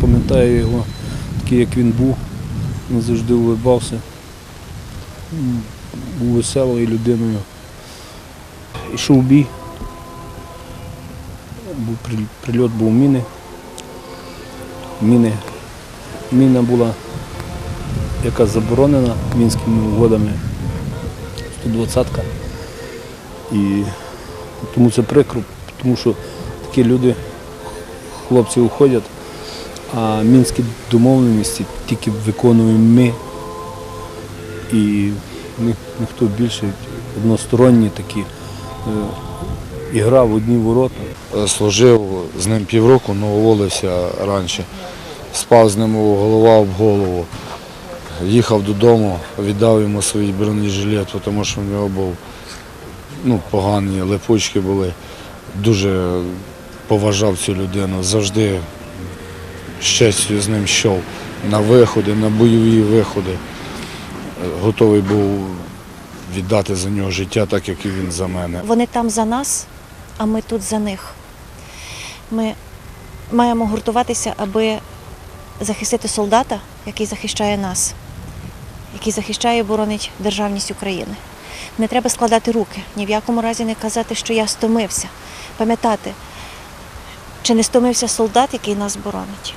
пам'ятаю його такий, як він був. Він завжди улибався. Був веселою людиною. Ішов бій. Був прильот був міни. Міни. Міна була яка заборонена мінськими угодами. 120-ка. І тому це прикро, тому що такі люди, хлопці уходять, а мінські домовленості тільки виконуємо ми. І ні- ніхто більше односторонні такі. Е, Ігра в одні ворота. Служив з ним півроку, але уволився раніше. Спав з ним голова об голову. Їхав додому, віддав йому свій бронежилет, тому що в нього був ну, погані липучки були. Дуже поважав цю людину. Завжди з з ним йшов на виходи, на бойові виходи. Готовий був віддати за нього життя, так як і він за мене. Вони там за нас, а ми тут за них. Ми маємо гуртуватися, аби захистити солдата, який захищає нас, який захищає і боронить державність України. Не треба складати руки, ні в якому разі не казати, що я стомився. Пам'ятати, чи не стомився солдат, який нас боронить.